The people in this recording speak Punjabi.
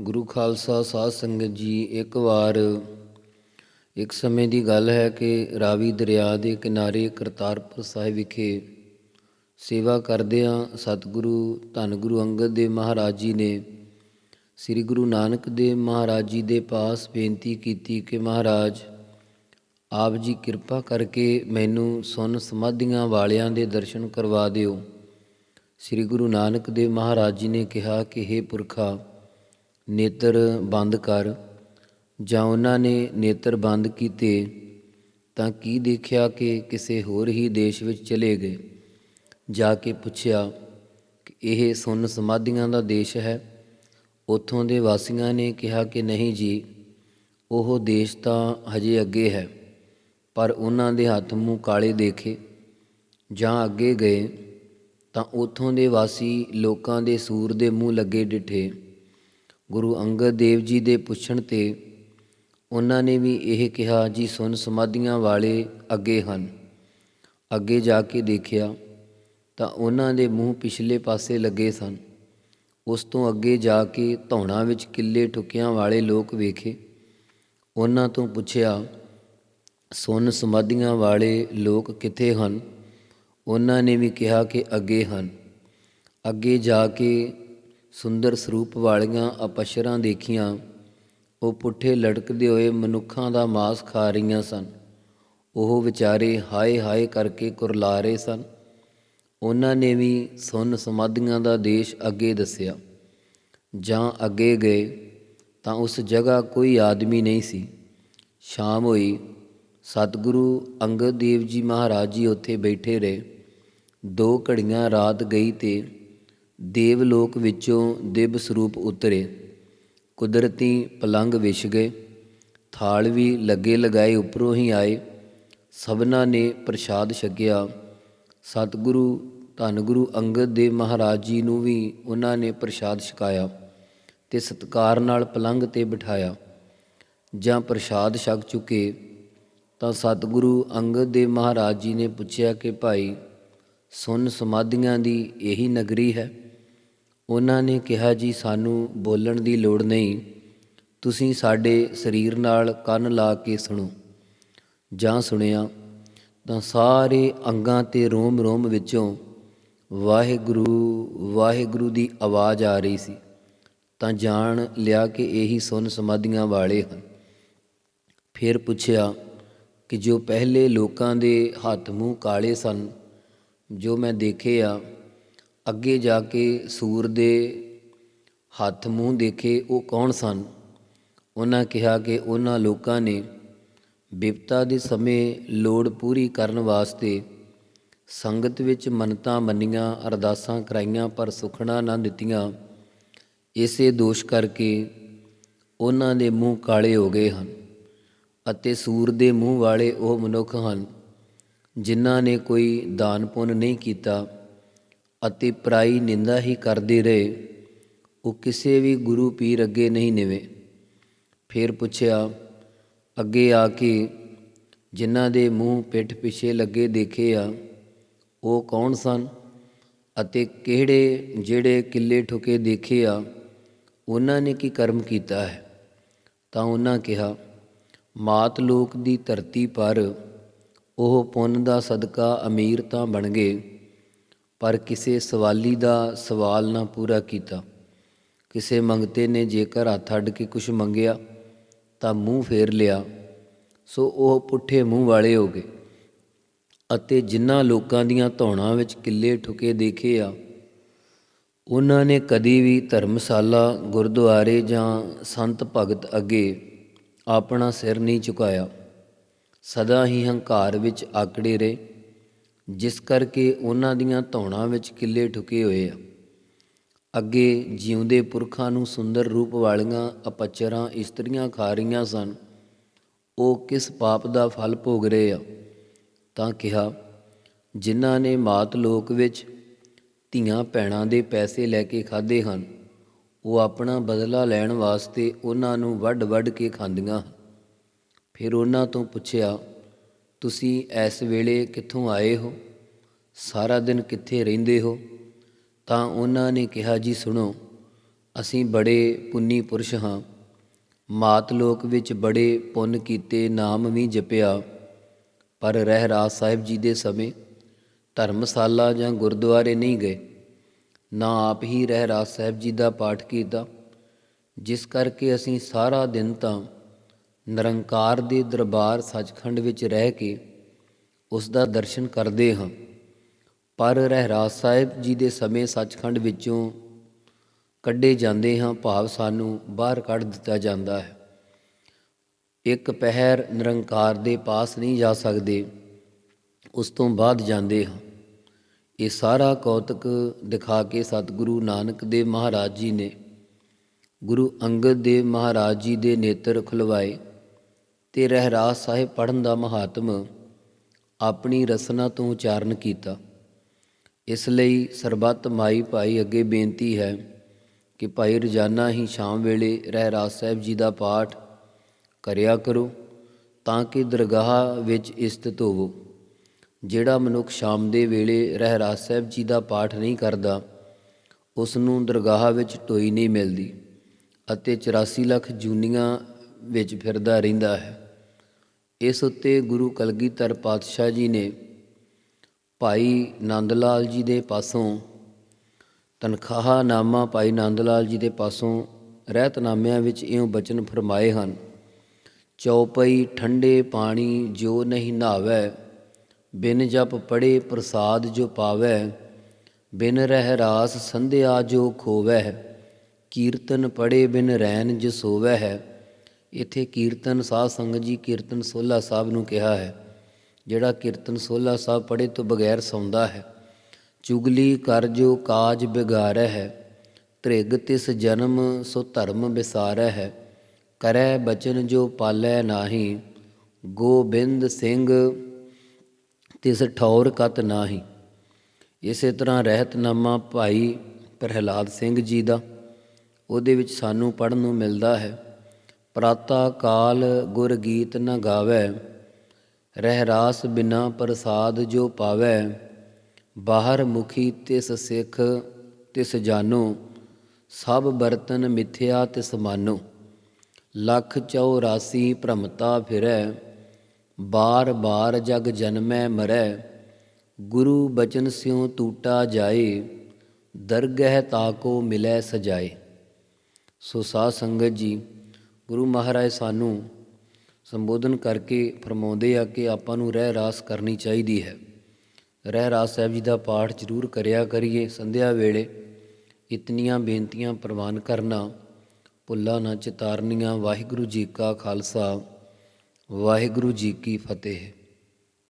ਗੁਰੂ ਖਾਲਸਾ ਸਾਧ ਸੰਗਤ ਜੀ, ਇੱਕ ਵਾਰ, ਇੱਕ ਸਮੇਂ ਦੀ ਗੱਲ ਹੈ ਕਿ ਰਾਵੀ ਦਰਿਆ ਦੇ ਕਿਨਾਰੇ ਕਰਤਾਰਪੁਰ ਸਾਹਿਬ ਵਿਖੇ ਸੇਵਾ ਕਰਦਿਆਂ ਸਤਿਗੁਰੂ, ਧੰਨ ਗੁਰੂ ਅੰਗਦ ਦੇਵ ਮਹਾਰਾਜ ਜੀ ਨੇ ਸ੍ਰੀ ਗੁਰੂ ਨਾਨਕ ਦੇਵ ਮਹਾਰਾਜ ਜੀ ਦੇ ਪਾਸ ਬੇਨਤੀ ਕੀਤੀ ਕਿ ਮਹਾਰਾਜ, ਆਪ ਜੀ ਕਿਰਪਾ ਕਰਕੇ ਮੈਨੂੰ ਸੁਨ ਸਮਾਧੀਆਂ ਵਾਲਿਆਂ ਦੇ ਦਰਸ਼ਨ ਕਰਵਾ ਦਿਓ। ਸ੍ਰੀ ਗੁਰੂ ਨਾਨਕ ਦੇਵ ਮਹਾਰਾਜ ਜੀ ਨੇ ਕਿਹਾ ਕਿ हे ਪੁਰਖਾ ਨੇਤਰ ਬੰਦ ਕਰ ਜਾਂ ਉਹਨਾਂ ਨੇ ਨੇਤਰ ਬੰਦ ਕੀਤੇ ਤਾਂ ਕੀ ਦੇਖਿਆ ਕਿ ਕਿਸੇ ਹੋਰ ਹੀ ਦੇਸ਼ ਵਿੱਚ ਚਲੇ ਗਏ? ਜਾ ਕੇ ਪੁੱਛਿਆ ਕਿ ਇਹ ਸੁੰਨ ਸਮਾਧੀਆਂ ਦਾ ਦੇਸ਼ ਹੈ। ਉੱਥੋਂ ਦੇ ਵਾਸੀਆਂ ਨੇ ਕਿਹਾ ਕਿ ਨਹੀਂ ਜੀ, ਉਹ ਦੇਸ਼ ਤਾਂ ਹਜੇ ਅੱਗੇ ਹੈ, ਪਰ ਉਹਨਾਂ ਦੇ ਹੱਥ ਮੂੰਹ ਕਾਲੇ ਦੇਖੇ। ਜਾਂ ਅੱਗੇ ਗਏ ਤਾਂ ਉੱਥੋਂ ਦੇ ਵਾਸੀ ਲੋਕਾਂ ਦੇ ਸੂਰ ਦੇ ਮੂੰਹ ਲੱਗੇ ਡਿਠੇ। ਗੁਰੂ ਅੰਗਦ ਦੇਵ ਜੀ ਦੇ ਪੁੱਛਣ ਤੇ ਉਹਨਾਂ ਨੇ ਵੀ ਇਹ ਕਿਹਾ, ਜੀ, ਸੁਨ, ਸਮਾਧੀਆਂ ਵਾਲੇ ਅੱਗੇ ਹਨ। ਅੱਗੇ ਜਾ ਕੇ ਦੇਖਿਆ ਤਾਂ ਉਹਨਾਂ ਦੇ ਮੂੰਹ ਪਿਛਲੇ ਪਾਸੇ ਲੱਗੇ ਸਨ। ਉਸ ਤੋਂ ਅੱਗੇ ਜਾ ਕੇ ਧੌਣਾ ਵਿੱਚ ਕਿੱਲੇ ਠੁਕਿਆਂ ਵਾਲੇ ਲੋਕ ਵੇਖੇ। ਉਹਨਾਂ ਤੋਂ ਪੁੱਛਿਆ, ਸੁਨ, ਸਮਾਧੀਆਂ ਵਾਲੇ ਲੋਕ ਕਿੱਥੇ ਹਨ? ਉਹਨਾਂ ਨੇ ਵੀ ਕਿਹਾ ਕਿ ਅੱਗੇ ਹਨ। ਅੱਗੇ ਜਾ ਕੇ ਸੁੰਦਰ ਸਰੂਪ ਵਾਲੀਆਂ ਅਪਸ਼ਰਾਂ ਦੇਖੀਆਂ। ਉਹ ਪੁੱਠੇ ਲਟਕਦੇ ਹੋਏ ਮਨੁੱਖਾਂ ਦਾ ਮਾਸ ਖਾ ਰਹੀਆਂ ਸਨ। ਉਹ ਵਿਚਾਰੇ ਹਾਏ ਹਾਏ ਕਰਕੇ ਕੁਰਲਾ ਰਹੇ ਸਨ। ਉਹਨਾਂ ਨੇ ਵੀ ਸੁਨ ਸਮਾਧੀਆਂ ਦਾ ਦੇਸ਼ ਅੱਗੇ ਦੱਸਿਆ। ਜਾਂ ਅੱਗੇ ਗਏ ਤਾਂ ਉਸ ਜਗ੍ਹਾ ਕੋਈ ਆਦਮੀ ਨਹੀਂ ਸੀ। ਸ਼ਾਮ ਹੋਈ। ਸਤਿਗੁਰੂ ਅੰਗਦ ਦੇਵ ਜੀ ਮਹਾਰਾਜ ਜੀ ਉੱਥੇ ਬੈਠੇ ਰਹੇ। ਦੋ ਘੜੀਆਂ ਰਾਤ ਗਈ ਤੇ ਦੇਵ ਲੋਕ ਵਿੱਚੋਂ ਦਿਵ ਸਰੂਪ ਉਤਰੇ। ਕੁਦਰਤੀ ਪਲੰਗ ਵਿਛ ਗਏ। ਥਾਲ ਵੀ ਲੱਗੇ ਲਗਾਏ ਉੱਪਰੋਂ ਹੀ ਆਏ। ਸਭਨਾ ਨੇ ਪ੍ਰਸ਼ਾਦ ਛਕਿਆ। ਸਤਿਗੁਰੂ ਧੰਨ ਗੁਰੂ ਅੰਗਦ ਦੇਵ ਮਹਾਰਾਜ ਜੀ ਨੂੰ ਵੀ ਉਹਨਾਂ ਨੇ ਪ੍ਰਸ਼ਾਦ ਛਕਾਇਆ ਤੇ ਸਤਕਾਰ ਨਾਲ ਪਲੰਗ ਤੇ ਬਿਠਾਇਆ। ਜਾਂ ਪ੍ਰਸ਼ਾਦ ਛਕ ਚੁੱਕੇ, ਤਾਂ ਸਤਿਗੁਰੂ ਅੰਗਦ ਦੇਵ ਮਹਾਰਾਜ ਜੀ ਨੇ ਪੁੱਛਿਆ ਕਿ ਭਾਈ, ਸੁਨ ਸਮਾਧੀਆਂ ਦੀ ਇਹੀ ਨਗਰੀ ਹੈ? ਉਹਨਾਂ ਨੇ ਕਿਹਾ, ਜੀ, ਸਾਨੂੰ ਬੋਲਣ ਦੀ ਲੋੜ ਨਹੀਂ। ਤੁਸੀਂ ਸਾਡੇ ਸਰੀਰ ਨਾਲ ਕੰਨ ਲਾ ਕੇ ਸੁਣੋ, ਜਾਂ ਸੁਣਿਆ, ਤਾਂ ਸਾਰੇ ਅੰਗਾਂ ਤੇ ਰੋਮ ਰੋਮ ਵਿੱਚੋਂ ਵਾਹਿਗੁਰੂ ਵਾਹਿਗੁਰੂ ਦੀ ਆਵਾਜ਼ ਆ ਰਹੀ ਸੀ। ਤਾਂ ਜਾਣ ਲਿਆ ਕਿ ਇਹੀ ਸੁਨ ਸਮਾਧੀਆਂ ਵਾਲੇ ਹਨ। ਫਿਰ ਪੁੱਛਿਆ ਕਿ ਜੋ ਪਹਿਲੇ ਲੋਕਾਂ ਦੇ ਹੱਥ ਮੂੰਹ ਕਾਲੇ ਸਨ, ਜੋ ਮੈਂ ਦੇਖੇ ਆ ਅੱਗੇ ਜਾ ਕੇ ਸੂਰ ਦੇ ਹੱਥ ਮੂੰਹ ਦੇਖੇ ਉਹ ਕੌਣ ਸਨ? ਉਹਨਾਂ ਕਿਹਾ ਕਿ ਉਹਨਾਂ ਲੋਕਾਂ ਨੇ ਵਿਪਤਾ ਦੇ ਸਮੇਂ ਲੋੜ ਪੂਰੀ ਕਰਨ ਵਾਸਤੇ ਸੰਗਤ ਵਿੱਚ ਮੰਨਤਾਂ ਮੰਨੀਆਂ, ਅਰਦਾਸਾਂ ਕਰਾਈਆਂ, ਪਰ ਸੁਖਣਾ ਨਾ ਦਿੱਤੀਆਂ। ਇਸੇ ਦੋਸ਼ ਕਰਕੇ ਉਹਨਾਂ ਦੇ ਮੂੰਹ ਕਾਲੇ ਹੋ ਗਏ ਹਨ ਅਤੇ ਸੂਰ ਦੇ ਮੂੰਹ ਵਾਲੇ ਉਹ ਮਨੁੱਖ ਹਨ ਜਿਨ੍ਹਾਂ ਨੇ ਕੋਈ ਦਾਨ ਪੁੰਨ ਨਹੀਂ ਕੀਤਾ। ਅਤੇ ਪਰਾਈ ਨਿੰਦਾ ਹੀ ਕਰਦੇ ਰਹੇ। ਉਹ ਕਿਸੇ ਵੀ ਗੁਰੂ ਪੀਰ ਅੱਗੇ ਨਹੀਂ ਨਿਵੇ। ਫਿਰ ਪੁੱਛਿਆ, ਅੱਗੇ ਆ ਕੇ ਜਿਨ੍ਹਾਂ ਦੇ ਮੂੰਹ ਪਿੱਠ ਪਿਛੇ ਲੱਗੇ ਦੇਖੇ ਆ, ਉਹ ਕੌਣ ਸਨ? ਅਤੇ ਕਿਹੜੇ ਜਿਹੜੇ ਕਿੱਲੇ ਠੁਕੇ ਦੇਖੇ ਆ, ਉਹਨਾਂ ਨੇ ਕੀ ਕਰਮ ਕੀਤਾ ਹੈ? ਤਾਂ ਉਹਨਾਂ ਕਿਹਾ, ਮਾਤ ਲੋਕ ਦੀ ਧਰਤੀ ਪਰ ਉਹ ਪੁੰਨ ਦਾ ਸਦਕਾ ਅਮੀਰ ਤਾਂ ਬਣ ਗਏ। ਪਰ ਕਿਸੇ ਸਵਾਲੀ ਦਾ ਸਵਾਲ ਨਾ ਪੂਰਾ ਕੀਤਾ। ਕਿਸੇ ਮੰਗਤੇ ਨੇ ਜੇਕਰ ਹੱਥ ਅੱਡ ਕੇ ਕੁਝ ਮੰਗਿਆ, ਤਾਂ ਮੂੰਹ ਫੇਰ ਲਿਆ। ਸੋ ਉਹ ਪੁੱਠੇ ਮੂੰਹ ਵਾਲੇ ਹੋ ਗਏ ਅਤੇ ਜਿਨ੍ਹਾਂ ਲੋਕਾਂ ਦੀਆਂ ਧੌਣਾਂ ਵਿੱਚ ਕਿੱਲੇ ਠੁਕੇ ਦੇਖੇ ਆ, ਉਹਨਾਂ ਨੇ ਕਦੀ ਵੀ ਧਰਮਸ਼ਾਲਾ, ਗੁਰਦੁਆਰੇ ਜਾਂ ਸੰਤ ਭਗਤ ਅੱਗੇ ਆਪਣਾ ਸਿਰ ਨਹੀਂ ਝੁਕਾਇਆ। ਸਦਾ ਹੀ ਹੰਕਾਰ ਵਿੱਚ ਆਕੜੇ ਰਹੇ। ਜਿਸ ਕਰਕੇ ਉਹਨਾਂ ਦੀਆਂ ਧੌਣਾਂ ਵਿੱਚ ਕਿੱਲੇ ਠੁਕੇ ਹੋਏ ਆ। ਅੱਗੇ ਜਿਉਂਦੇ ਪੁਰਖਾਂ ਨੂੰ ਸੁੰਦਰ ਰੂਪ ਵਾਲੀਆਂ ਅਪਚਰਾਂ, ਇਸਤਰੀਆਂ ਖਾ ਰਹੀਆਂ ਸਨ। ਉਹ ਕਿਸ ਪਾਪ ਦਾ ਫਲ ਭੋਗ ਰਹੇ ਆ? ਤਾਂ ਕਿਹਾ, ਜਿਨ੍ਹਾਂ ਨੇ ਮਾਤ ਲੋਕ ਵਿੱਚ ਧੀਆਂ ਭੈਣਾਂ ਦੇ ਪੈਸੇ ਲੈ ਕੇ ਖਾਦੇ ਹਨ, ਉਹ ਆਪਣਾ ਬਦਲਾ ਲੈਣ ਵਾਸਤੇ ਉਹਨਾਂ ਨੂੰ ਵੱਢ-ਵੱਢ ਕੇ ਖਾਂਦੀਆਂ ਫਿਰ ਉਹਨਾਂ ਤੋਂ ਪੁੱਛਿਆ ਤੁਸੀਂ ਇਸ ਵੇਲੇ ਕਿੱਥੋਂ ਆਏ ਹੋ? ਸਾਰਾ ਦਿਨ ਕਿੱਥੇ ਰਹਿੰਦੇ ਹੋ? ਤਾਂ ਉਹਨਾਂ ਨੇ ਕਿਹਾ, ਜੀ ਸੁਣੋ, ਅਸੀਂ ਬੜੇ ਪੁੰਨੀ ਪੁਰਸ਼ ਹਾਂ। ਮਾਤ ਲੋਕ ਵਿੱਚ ਬੜੇ ਪੁੰਨ ਕੀਤੇ, ਨਾਮ ਵੀ ਜਪਿਆ। ਪਰ ਰਹਿਰਾਸ ਸਾਹਿਬ ਜੀ ਦੇ ਸਮੇਂ ਧਰਮਸ਼ਾਲਾ ਜਾਂ ਗੁਰਦੁਆਰੇ ਨਹੀਂ ਗਏ। ਨਾ ਆਪ ਹੀ ਰਹਿਰਾਸ ਸਾਹਿਬ ਜੀ ਦਾ ਪਾਠ ਕੀਤਾ। ਜਿਸ ਕਰਕੇ ਅਸੀਂ ਸਾਰਾ ਦਿਨ ਤਾਂ ਨਿਰੰਕਾਰ ਦੇ ਦਰਬਾਰ ਸੱਚਖੰਡ ਵਿੱਚ ਰਹਿ ਕੇ ਉਸ ਦਾ ਦਰਸ਼ਨ ਕਰਦੇ ਹਾਂ। ਪਰ ਰਹਿਰਾਜ ਸਾਹਿਬ ਜੀ ਦੇ ਸਮੇਂ ਸੱਚਖੰਡ ਵਿੱਚੋਂ ਕੱਢੇ ਜਾਂਦੇ ਹਾਂ, ਭਾਵ ਸਾਨੂੰ ਬਾਹਰ ਕੱਢ ਦਿੱਤਾ ਜਾਂਦਾ ਹੈ। ਇੱਕ ਪਹਿਰ ਨਿਰੰਕਾਰ ਦੇ ਪਾਸ ਨਹੀਂ ਜਾ ਸਕਦੇ, ਉਸ ਤੋਂ ਬਾਅਦ ਜਾਂਦੇ ਹਾਂ। ਇਹ ਸਾਰਾ ਕੌਤਕ ਦਿਖਾ ਕੇ ਸਤਿਗੁਰੂ ਨਾਨਕ ਦੇਵ ਮਹਾਰਾਜ ਜੀ ਨੇ ਗੁਰੂ ਅੰਗਦ ਦੇਵ ਮਹਾਰਾਜ ਜੀ ਦੇ ਨੇਤਰ ਖੁਲਵਾਏ। ਤੇ ਰਹਿਰਾਸ ਸਾਹਿਬ ਪੜਨ ਦਾ ਮਹਾਤਮ ਆਪਣੀ ਰਸਨਾ ਤੋਂ ਉਚਾਰਨ ਕੀਤਾ। ਇਸ ਲਈ ਸਰਬੱਤ ਮਾਈ ਭਾਈ ਅੱਗੇ ਬੇਨਤੀ ਹੈ ਕਿ ਭਾਈ ਰੋਜ਼ਾਨਾ ਹੀ ਸ਼ਾਮ ਵੇਲੇ ਰਹਿਰਾਸ ਸਾਹਿਬ ਜੀ ਦਾ ਪਾਠ ਕਰਿਆ ਕਰੋ ਤਾਂ ਕਿ ਦਰਗਾਹ ਵਿੱਚ ਇਸਤਤ ਹੋਵੋ। ਜਿਹੜਾ ਮਨੁੱਖ ਸ਼ਾਮ ਦੇ ਵੇਲੇ ਰਹਿਰਾਸ ਸਾਹਿਬ ਜੀ ਦਾ ਪਾਠ ਨਹੀਂ ਕਰਦਾ ਉਸ ਨੂੰ ਦਰਗਾਹ ਵਿੱਚ ਟੋਈ ਨਹੀਂ ਮਿਲਦੀ ਅਤੇ 84 ਲੱਖ ਜੂਨੀਆਂ ਵਿੱਚ ਫਿਰਦਾ ਰਹਿੰਦਾ ਹੈ। ਇਸ ਉੱਤੇ ਗੁਰੂ ਕਲਗੀਧਰ ਪਾਤਸ਼ਾਹ ਜੀ ਨੇ ਭਾਈ ਨੰਦ ਲਾਲ ਜੀ ਦੇ ਪਾਸੋਂ ਤਨਖਾਹ ਨਾਮਾ ਭਾਈ ਨੰਦ ਲਾਲ ਜੀ ਦੇ ਪਾਸੋਂ ਰਹਿਤਨਾਮਿਆਂ ਵਿੱਚ ਇਉਂ ਬਚਨ ਫਰਮਾਏ ਹਨ ਚੌਪਈ ਠੰਡੇ ਪਾਣੀ ਜੋ ਨਹੀਂ ਨਹਾਵੈ, ਬਿਨ ਜਪ ਪੜੇ ਪ੍ਰਸਾਦ ਜੋ ਪਾਵੈ, ਬਿਨ ਰਹਿ ਰਾਸ ਸੰਧਿਆ ਜੋ ਖੋਵੈ, ਕੀਰਤਨ ਪੜੇ ਬਿਨ ਰੈਨ ਜਿ ਸੋਵੈ ਹੈ। ਇੱਥੇ ਕੀਰਤਨ ਸਾਧ ਸੰਗਤ ਜੀ ਕੀਰਤਨ ਸੋਲਾ ਸਾਹਿਬ ਨੂੰ ਕਿਹਾ ਹੈ, ਜਿਹੜਾ ਕੀਰਤਨ ਸੋਲਾ ਸਾਹਿਬ ਪੜੇ ਤੋਂ ਬਗੈਰ ਸੌਂਦਾ ਹੈ। ਚੁਗਲੀ ਕਰ ਜੋ ਕਾਜ ਬਿਗਾਰੈ ਹੈ ਤ੍ਰਿਗ ਤਿਸ ਜਨਮ ਸੋ ਧਰਮ ਵਿਸਾਰੈ ਹੈ। ਕਰੈ ਬਚਨ ਜੋ ਪਾਲੈ ਨਾਹੀ, ਗੋਬਿੰਦ ਸਿੰਘ ਤਿਸ ਠੌਰ ਕਤ ਨਾਹੀ। ਇਸੇ ਤਰ੍ਹਾਂ ਰਹਿਤਨਾਮਾ ਭਾਈ ਪ੍ਰਹਿਲਾਦ ਸਿੰਘ ਜੀ ਦਾ, ਉਹਦੇ ਵਿੱਚ ਸਾਨੂੰ ਪੜਨ ਨੂੰ ਮਿਲਦਾ ਹੈ। ਪ੍ਰਾਤਾ ਕਾਲ ਗੁਰ ਗੀਤ ਨ ਗਾਵੇ, ਰਹਿ ਰਾਸ ਬਿਨਾ ਪ੍ਰਸਾਦ ਜੋ ਪਾਵੇ, ਬਾਹਰ ਮੁਖੀ ਤਿਸ ਸਿੱਖ ਤਿਸ ਜਾਨੋ, ਸਭ ਬਰਤਨ ਮਿਥਿਆ ਤਿਸ ਮਾਨੋ। ਲੱਖ 84 ਭ੍ਰਮਤਾ ਫਿਰੈ, ਬਾਰ ਬਾਰ ਜਗ ਜਨਮੈ ਮਰੈ, ਗੁਰੂ ਬਚਨ ਸਿਉ ਟੂਟਾ ਜਾਏ, ਦਰਗਹਿ ਤਾਕੋ ਮਿਲੈ ਸਜਾਏ। ਸੋ ਸਾਧ ਸੰਗਤ ਜੀ ਗੁਰੂ ਮਹਾਰਾਜ ਸਾਨੂੰ ਸੰਬੋਧਨ ਕਰਕੇ ਫਰਮਾਉਂਦੇ ਆ ਕਿ ਆਪਾਂ ਨੂੰ ਰਹਿ ਰਾਸ ਕਰਨੀ ਚਾਹੀਦੀ ਹੈ। ਰਹਿ ਰਾਸ ਸਾਹਿਬ ਜੀ ਦਾ ਪਾਠ ਜ਼ਰੂਰ ਕਰਿਆ ਕਰੀਏ। ਸੰਧਿਆ ਵੇਲੇ ਇਤਨੀਆਂ ਬੇਨਤੀਆਂ ਪ੍ਰਵਾਨ ਕਰਨਾ, ਭੁੱਲਾਂ ਨਾ ਚਿਤਾਰਨੀਆਂ। ਵਾਹਿਗੁਰੂ ਜੀ ਕਾ ਖਾਲਸਾ, ਵਾਹਿਗੁਰੂ ਜੀ ਕੀ ਫਤਿਹ।